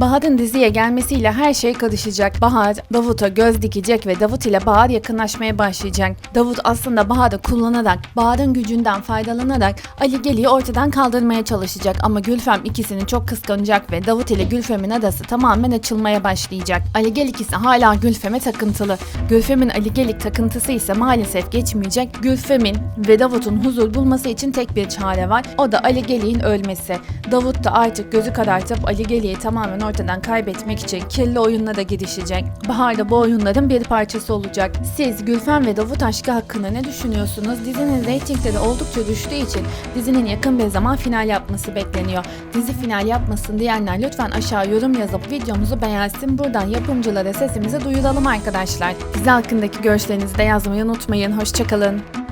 Bahar'ın diziye gelmesiyle her şey karışacak. Bahar, Davut'a göz dikecek ve Davut ile Bahar yakınlaşmaya başlayacak. Davut aslında Bahar'ı kullanarak, Bahar'ın gücünden faydalanarak Ali Geli'yi ortadan kaldırmaya çalışacak. Ama Gülfem ikisini çok kıskanacak ve Davut ile Gülfem'in adası tamamen açılmaya başlayacak. Ali Gelik ise hala Gülfem'e takıntılı. Gülfem'in Ali Gelik takıntısı ise maalesef geçmeyecek. Gülfem'in ve Davut'un huzur bulması için tek bir çare var. O da Ali Gelik'in ölmesi. Davut da artık gözü karartıp Ali Gelik'i tamamen ortadan kaybetmek için kirli oyunlara girişecek. Bahar da bu oyunların bir parçası olacak. Siz Gülfem ve Davut aşkı hakkında ne düşünüyorsunuz? Dizinin reytingleri oldukça düştüğü için dizinin yakın bir zaman final yapması bekleniyor. Dizi final yapmasın diyenler lütfen aşağı yorum yazıp videomuzu beğensin. Buradan yapımcılara sesimizi duyuralım arkadaşlar. Dizi hakkındaki görüşlerinizi de yazmayı unutmayın. Hoşçakalın.